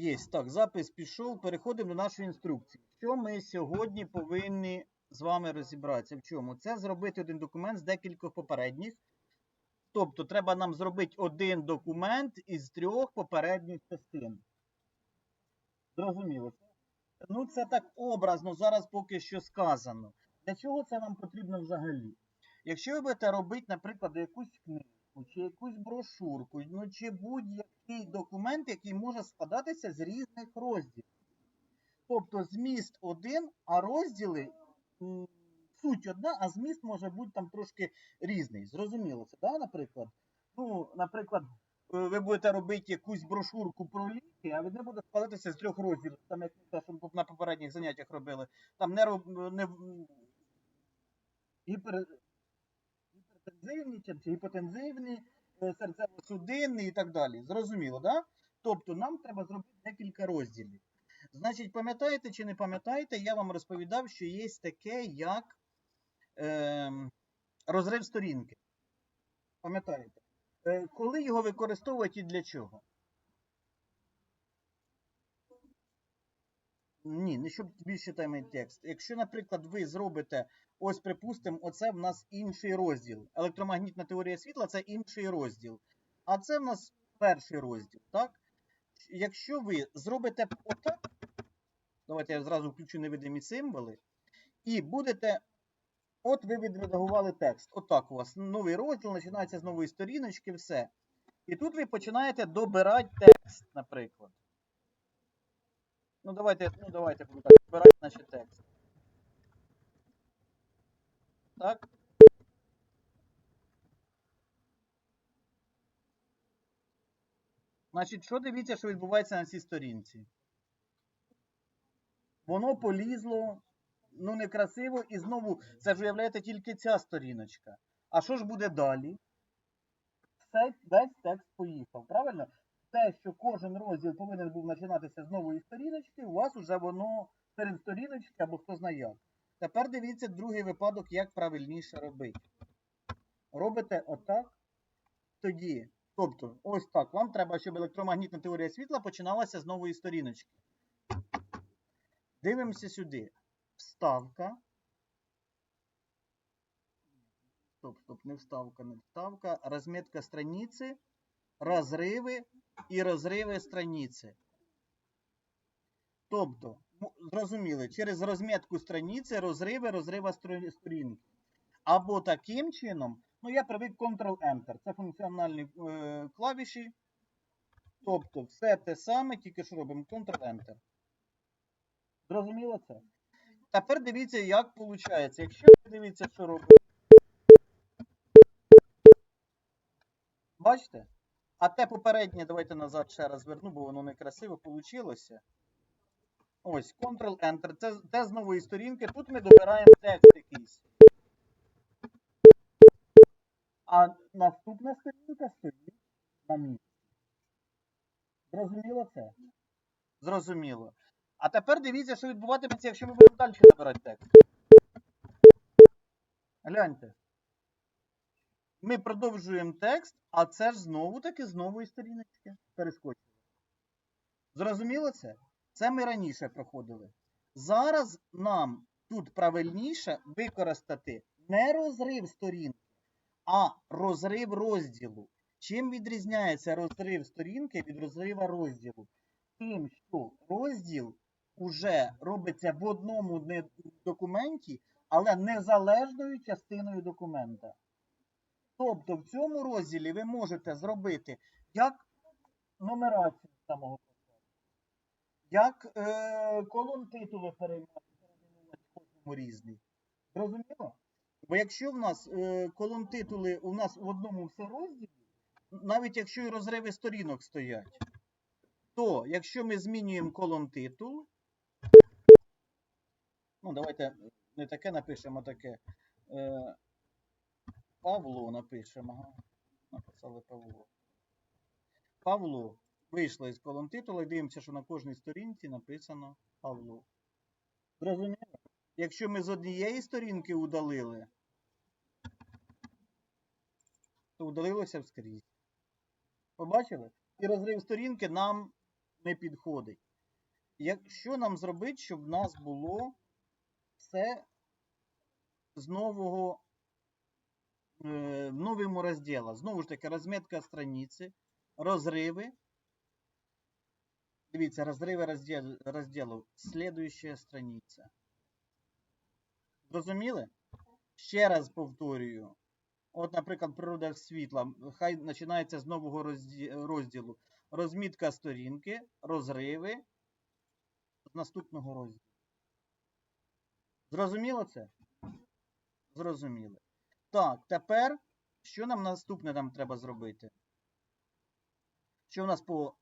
Є. Так, запис пішов. Переходимо до нашої інструкції. Що ми сьогодні повинні з вами розібратися? В чому? Це зробити один документ з декількох попередніх. Тобто, треба нам зробити один документ із трьох попередніх частин. Зрозуміло. Ну, це так образно, зараз поки що сказано. Для чого це нам потрібно взагалі? Якщо ви будете робити, наприклад, якусь книгу, чи якусь брошурку, ну чи будь-який документ, який може складатися з різних розділів. Тобто зміст один, а розділи суть одна, а зміст може бути там трошки різний. Зрозуміло це, да, наприклад? Ну, наприклад, ви будете робити якусь брошурку про ліки, а вони буде складатися з трьох розділів, там як те, що на попередніх заняттях робили. Там не, не гіпер, гіпертензивні гіпотензивні, е, серцево-судинні і так далі. Зрозуміло, да? Тобто нам треба зробити декілька розділів. Значить, пам'ятаєте чи не пам'ятаєте, я вам розповідав, що є таке, як е, розрив сторінки. Пам'ятаєте? Е, коли його використовують і для чого? Ні, не щоб більше тайми текст. Якщо, наприклад, ви зробите, ось припустимо, оце в нас інший розділ. Електромагнітна теорія світла це інший розділ. А це в нас перший розділ, так? Якщо ви зробите отак, давайте я зразу включу невидимі символи, і будете. От ви відредагували текст. Отак у вас новий розділ, починається з нової сторіночки, все. І тут ви починаєте добирати текст, наприклад. Ну, давайте, ну, давайте буду так добирати наші текст. Так. Значить, що дивіться, що відбувається на цій сторінці? Воно полізло, ну некрасиво, і знову це ж уявляєте тільки ця сторіночка. А що ж буде далі? Весь текст поїхав, правильно? Те, що кожен розділ повинен був починатися з нової сторіночки, у вас вже воно серед сторіночки або хто знає як. Тепер дивіться другий випадок, як правильніше робити. Робите отак, тоді. Тобто, ось так. Вам треба, щоб електромагнітна теорія світла починалася з нової сторіночки. Дивимося сюди. Вставка. Стоп, стоп, не вставка, не вставка. Розмітка страниці, розриви і розриви страниці. Тобто, ну, зрозуміли, через розмітку страниці, розриви, розрива сторінки. Або таким чином, ну я привик Ctrl-Enter. Це функціональні е, клавіші. Тобто, все те саме, тільки що робимо Ctrl-Enter. Зрозуміло це? Тепер дивіться, як виходить. Якщо ви дивіться, що робить. Бачите? А те попереднє, давайте назад ще раз верну, бо воно некрасиво вийшло. Ось, Ctrl-Enter. Це те з нової сторінки. Тут ми добираємо текст якийсь. А наступна сторінка стоїть на місці. Зрозуміло це? Зрозуміло. А тепер дивіться, що відбуватиметься, якщо ми будемо далі набирати текст. Гляньте. Ми продовжуємо текст, а це ж знову таки з нової сторіночки перескочили. Зрозуміло це? Це ми раніше проходили. Зараз нам тут правильніше використати не розрив сторінки, а розрив розділу. Чим відрізняється розрив сторінки від розрива розділу? Тим, що розділ уже робиться в одному документі, але незалежною частиною документа. Тобто в цьому розділі ви можете зробити як нумерацію самого початку, як е, колон титули переймати, перейменувати кожному різний. Зрозуміло? Бо якщо в нас е, колон титули у нас в одному все розділі, навіть якщо і розриви сторінок стоять, то якщо ми змінюємо колон титул, ну давайте не таке напишемо, а таке. Е, Павло напишемо. Ага. Написали Павло. Павло. Вийшло із колон титула і дивимося, що на кожній сторінці написано Павло. Зрозуміло? Якщо ми з однієї сторінки удалили, то удалилося вскрізь. Побачили? І розрив сторінки нам не підходить. Якщо нам зробити, щоб в нас було все з нового в новому розділі. Знову ж таки, розмітка страниці, розриви. Дивіться, розриви розділ, розділу. Слідуюча страниця. Зрозуміли? Ще раз повторюю. От, наприклад, природа світла. Хай починається з нового розділу. Розмітка сторінки, розриви з наступного розділу. Зрозуміло це? Зрозуміли. Так, тепер, що нам наступне нам треба зробити? Що в нас по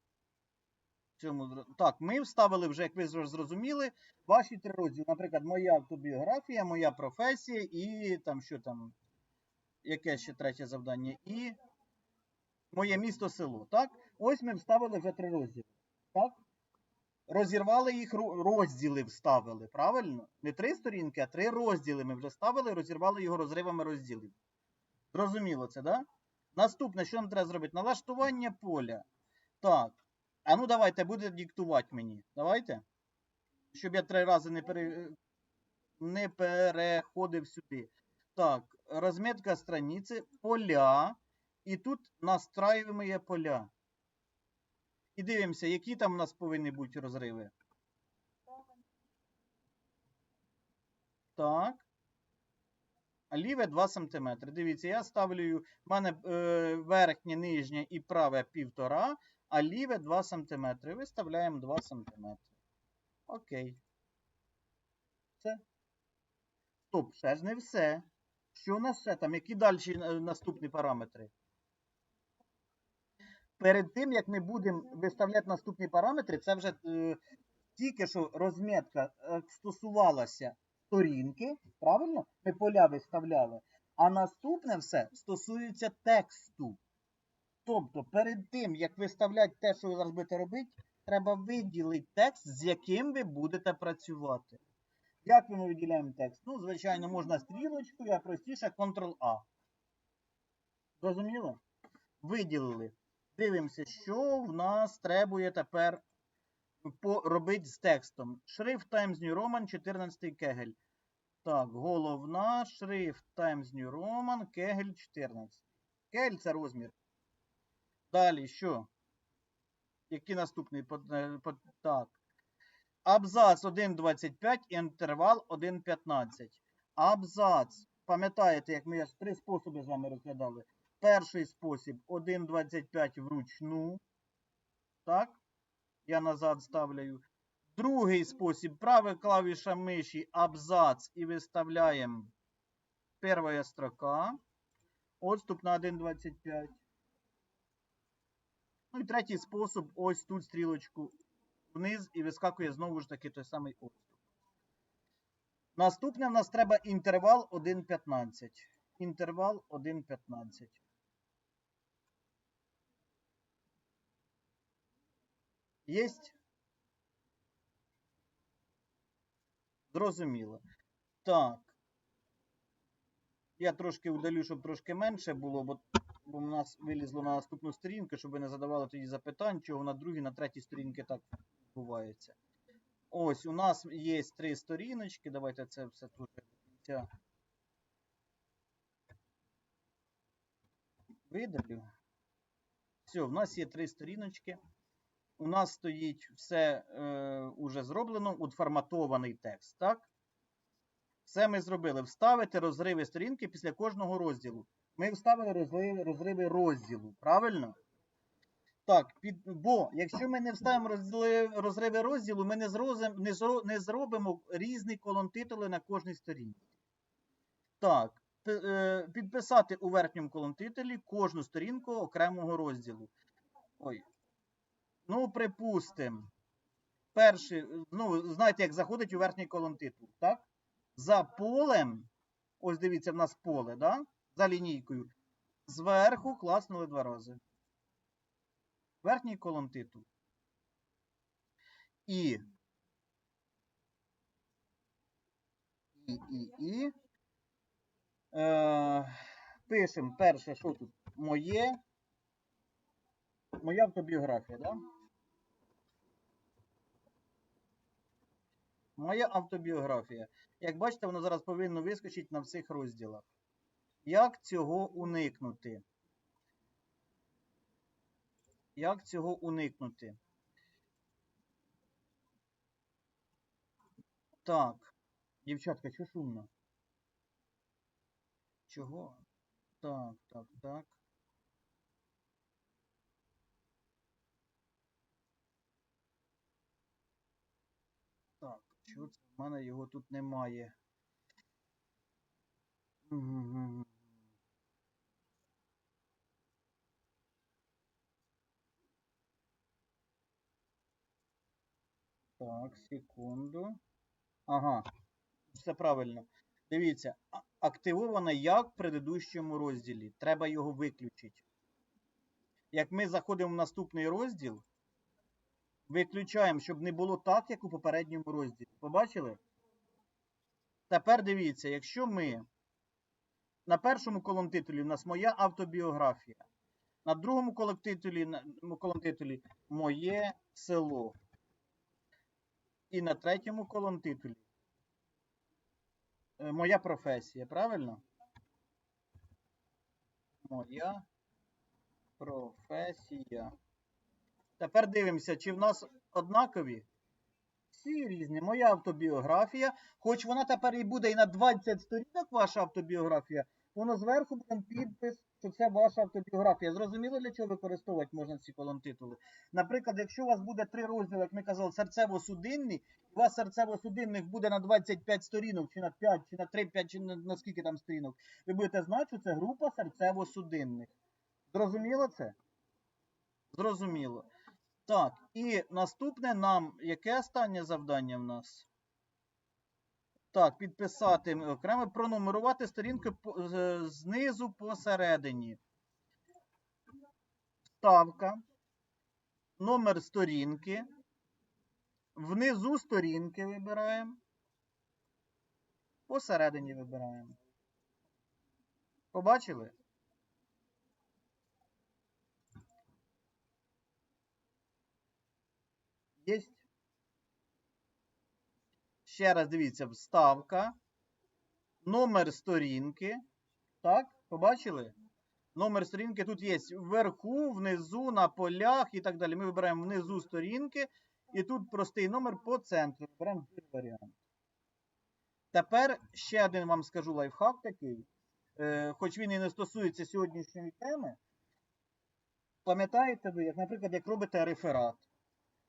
цьому. Так, ми вставили вже, як ви зрозуміли, ваші три розділи. Наприклад, моя автобіографія, моя професія і там що там, яке ще третє завдання, і моє місто село. Так? Ось ми вставили вже три розділи. Так? Розірвали їх розділи, вставили, правильно? Не три сторінки, а три розділи ми вже ставили, розірвали його розривами розділів. Зрозуміло це, да? Наступне, що нам треба зробити? Налаштування поля. Так. А ну давайте, буде диктувати мені. Давайте. Щоб я три рази не, пере... не переходив сюди. Так, розмітка страниці, поля. І тут настраюємо поля. І дивимося, які там у нас повинні бути розриви. Так. А ліве 2 см. Дивіться, я ставлю, в мене е, верхнє, нижнє і праве 1,5, а ліве 2 см. Виставляємо 2 см. Окей. Все. Стоп, ще ж не все. Що у нас ще там? Які далі е, наступні параметри? Перед тим, як ми будемо виставляти наступні параметри, це вже е, тільки що розмітка е, стосувалася сторінки, правильно? Ми поля виставляли. А наступне все стосується тексту. Тобто, перед тим, як виставляти те, що ви зараз будете робити, треба виділити текст, з яким ви будете працювати. Як ми виділяємо текст? Ну, звичайно, можна стрілочкою, а простіше Ctrl-A. Зрозуміло? Виділили. Дивимося, що в нас требує тепер робити з текстом. Шрифт Times New Roman 14 кегель. Так, головна шрифт Times New Roman кегель 14. Кегель це розмір. Далі що? Який наступний? Е, Так. Абзац 1.25 і інтервал 1.15. Абзац. Пам'ятаєте, як ми три способи з вами розглядали? Перший спосіб 1.25 вручну. Так? Я назад ставляю. Другий спосіб. Права клавіша миші абзац і виставляємо перша строка. Отступ на 1.25. Ну і третій спосіб. Ось тут стрілочку вниз і вискакує знову ж таки той самий отступ. Наступне в нас треба інтервал 1.15. Інтервал 1.15. Єсть? Зрозуміло. Так. Я трошки удалю, щоб трошки менше було, бо, у нас вилізло на наступну сторінку, щоб ви не задавали тоді запитань, чого на другій, на третій сторінці так відбувається. Ось, у нас є три сторіночки. Давайте це все тут видалю. Все, в нас є три сторіночки. У нас стоїть все е, уже зроблено, отформатований текст, так? Все ми зробили. Вставити розриви сторінки після кожного розділу. Ми вставили розриви, розділу, правильно? Так, під, бо якщо ми не вставимо розли- розриви розділу, ми не, зрозим, не, зро, не зробимо різні колонтитули на кожній сторінці. Так, е, підписати у верхньому колонтителі кожну сторінку окремого розділу. Ой. Ну, припустимо. Перший, ну, знаєте, як заходить у верхній колонтитул, так? За полем, ось дивіться, в нас поле, да? за лінійкою. Зверху класнули два рази. Верхній колон титул. І. І, і, і. Е, пишемо перше, що тут? Моє. Моя автобіографія, да? Моя автобіографія. Як бачите, воно зараз повинно вискочити на всіх розділах. Як цього уникнути? Як цього уникнути? Так. Дівчатка, що шумно? Чого? Так, так, так. Так, чого в мене його тут немає? Так, секунду. Ага, все правильно. Дивіться, активовано як в предыдущому розділі. Треба його виключити. Як ми заходимо в наступний розділ, виключаємо, щоб не було так, як у попередньому розділі. Побачили? Тепер дивіться, якщо ми на першому колонтитулі в нас моя автобіографія, на другому колонтитулі, колонтитулі моє село. І на третьому колонтитулі е, моя професія, правильно? Моя професія. Тепер дивимося, чи в нас однакові. Всі різні. Моя автобіографія. Хоч вона тепер і буде і на 20 сторінок ваша автобіографія, воно зверху буде підпис, що це ваша автобіографія. Зрозуміло, для чого використовувати можна ці колонтитули? Наприклад, якщо у вас буде три розділи, як ми казали, серцево-судинний, у вас серцево-судинних буде на 25 сторінок, чи на 5, чи на 3, 5, чи на, на скільки там сторінок, ви будете знати, що це група серцево-судинних. Зрозуміло це? Зрозуміло. Так, і наступне нам, яке останнє завдання в нас? Так, підписати окремо, пронумерувати сторінки знизу посередині. Вставка, номер сторінки. Внизу сторінки вибираємо. Посередині вибираємо. Побачили? Єсть. Ще раз дивіться, вставка. Номер сторінки. Так, побачили? Номер сторінки тут є вверху, внизу, на полях і так далі. Ми вибираємо внизу сторінки. І тут простий номер по центру. Вибираємо другий варіант. Тепер ще один вам скажу лайфхак такий. Е, хоч він і не стосується сьогоднішньої теми. Пам'ятаєте ви, як, наприклад, як робите реферат,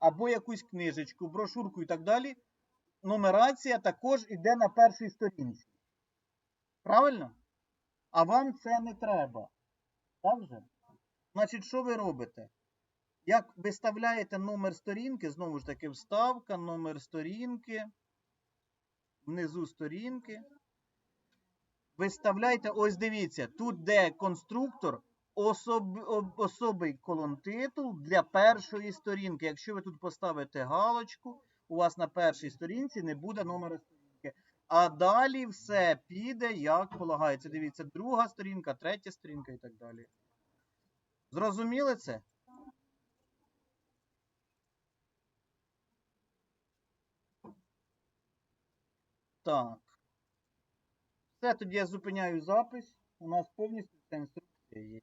або якусь книжечку, брошурку і так далі, нумерація також йде на першій сторінці. Правильно? А вам це не треба. Так же? Значить, що ви робите? Як виставляєте номер сторінки, знову ж таки, вставка, номер сторінки, внизу сторінки. Виставляйте, ось дивіться, тут де конструктор, особ, об- особий колонтитул для першої сторінки. Якщо ви тут поставите галочку, у вас на першій сторінці не буде номера сторінки. А далі все піде, як полагається. Дивіться, друга сторінка, третя сторінка і так далі. Зрозуміли це? Так. Все, тоді я зупиняю запис. У нас повністю ця інструкція є.